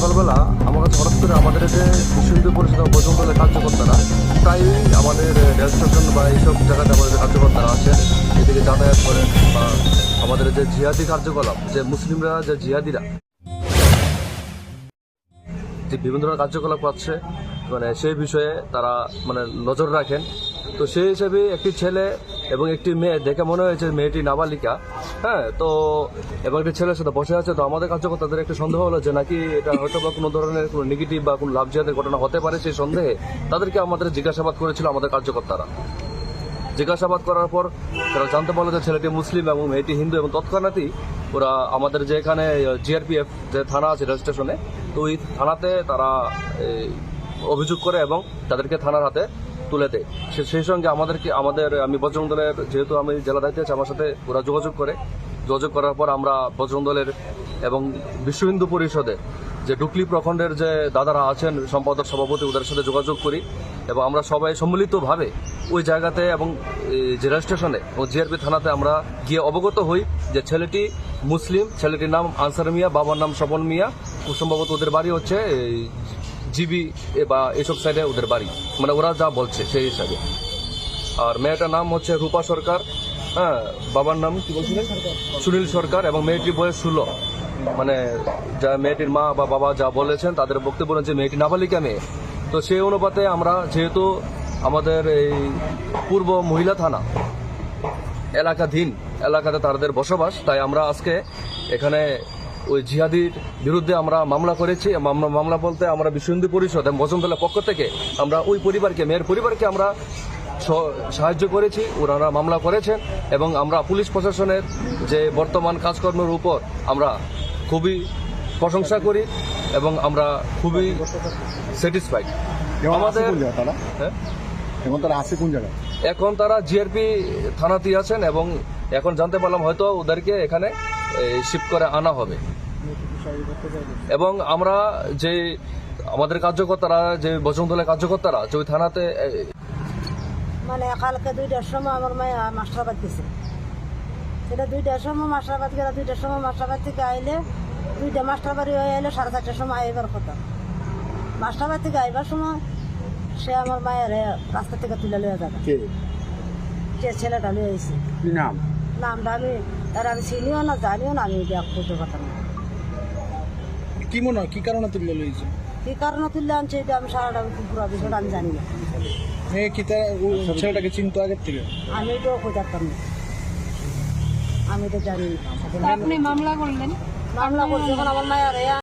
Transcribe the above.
সকালবেলা আমার কাছে হঠাৎ করে আমাদের যে বিশ্ববিদ্যালয় পরিষদ বৈষম্যদলের কার্যকর্তারা, প্রায়ই আমাদের রেল স্টেশন বা এইসব জায়গাতে আমাদের কার্যকর্তারা আসেন এদিকে যাতায়াত করেন বা আমাদের যে জিহাদি কার্যকলাপ, যে মুসলিমরা, যে জিহাদিরা, যে বিভিন্ন ধরনের কার্যকলাপ করছে মানে সেই বিষয়ে তারা মানে নজর রাখেন। তো সেই হিসেবে একটি ছেলে এবং একটি মেয়ে, দেখে মনে হয়েছে মেয়েটি নাবালিকা। হ্যাঁ তো এবং একটি ছেলের সাথে বসে আছে? তো আমাদের কার্যকর্তাদের একটা সন্দেহ হলো যে নাকি এটা হয়তো বা কোনো ধরনের কোনো নেগেটিভ বা কোনো লাভজিয়াদের ঘটনা হতে পারে সেই সন্দেহে তাদেরকে আমাদের জিজ্ঞাসাবাদ করেছিল আমাদের কার্যকর্তারা। জিজ্ঞাসাবাদ করার পর তারা জানতে পারল যে ছেলেটি মুসলিম এবং মেয়েটি হিন্দু এবং তৎক্ষণাৎই ওরা আমাদের যে এখানে জিআরপিএফ যে থানা আছে রেল স্টেশনে তো ওই থানাতে তারা অভিযোগ করে এবং তাদেরকে থানার হাতে তুলে দেয়। সে- সেই সঙ্গে আমাদেরকে, আমাদের, আমি বজরং দলের যেহেতু আমি জেলা দায়িত্বে আছি, আমার সাথে ওরা যোগাযোগ করে। যোগাযোগ করার পর আমরা বজরং দলের এবং বিশ্ব হিন্দু পরিষদে যে ডুকলি প্রখণ্ডের যে দাদারা আছেন, সম্পাদক সভাপতি, ওদের সাথে যোগাযোগ করি এবং আমরা সবাই সম্মিলিতভাবে ওই জায়গাতে এবং যে রেল স্টেশনে ও জিআরপি থানাতে আমরা গিয়ে অবগত হই যে ছেলেটি মুসলিম, ছেলেটির নাম আনসার মিয়া, বাবার নাম স্বপন মিয়া। সম্ভবত ওদের বাড়ি হচ্ছে জিবি বা এসব সাইডে ওদের বাড়ি। মানে ওরা যা বলছে সেই হিসাবে। আর মেয়েটার নাম হচ্ছে রূপা সরকার হ্যাঁ বাবার নাম কি বলছিলেন? সুনীল সরকার এবং মেয়েটির বয়স ষোলো। মানে যা মেয়েটির মা বা বাবা যা বলেছেন, তাদের বক্তব্য যে মেয়েটি নাবালিকা মেয়ে। তো সেই অনুপাতে আমরা যেহেতু আমাদের এই পূর্ব মহিলা থানা এলাকাধীন, এলাকাতে তাদের বসবাস, তাই আমরা আজকে এখানে ওই জিহাদির বিরুদ্ধে আমরা মামলা করেছি মামলা মামলা বলতে আমরা বিশ্ব হিন্দু পরিষদ এবং বসন্তলার পক্ষ থেকে আমরা ওই পরিবারকে মেয়ের পরিবারকে আমরা সাহায্য করেছি ওনারা মামলা করেছেন এবং আমরা পুলিশ প্রশাসনের যে বর্তমান কাজকর্মের উপর আমরা খুবই প্রশংসা করি এবং আমরা খুবই স্যাটিসফাইড। আমাদের হ্যাঁ? এখন তারা আছে কোন জায়গায়? এখন তারা জিআরপি থানাতেই আছেন এবং এখন জানতে পারলাম হয়তো ওদেরকে এখানে শিফট করে আনা হবে। এবং আমরা যে আমাদের কার্যকর্তারা যে বসন্তলের কার্যকর্তারা যে ওই থানাতে মানে কালকে দুইটার সময় আমার মায়া মাস্টারবাদ গেছে সেটা দুইটার সময় মাস্টারবাদ গেলে দুইটার সময় মাস্টারবাদ থেকে আইলে দুইটা মাস্টার বাড়ি হয়ে আইলে সাড়ে চারটার সময় আইবার কথা। মাস্টার মাস্টারবাদ থেকে আইবার সময় সে আমার মায়ের রাস্তা থেকে তুলে লয়ে যাবে। কে? যে ছেলেটা লয়ে আইছে। নাম? নামটা আমি তার আমি চিনিও না জানিও না আমি এটা করতে পারতাম না। কি মনে হয়? কি কারণে তুললে লইছে কি কারণে তুললে আনছে এটা আমি সারাটা পুরো বিষয়টা আমি জানি না। মেয়ে কি তার ছেলেটাকে চিনতো আগের থেকে? আমি এটাও খোঁজাতাম না। আমি তো জানি না। আপনি মামলা করলেন? মামলা করছে আমার মায়ের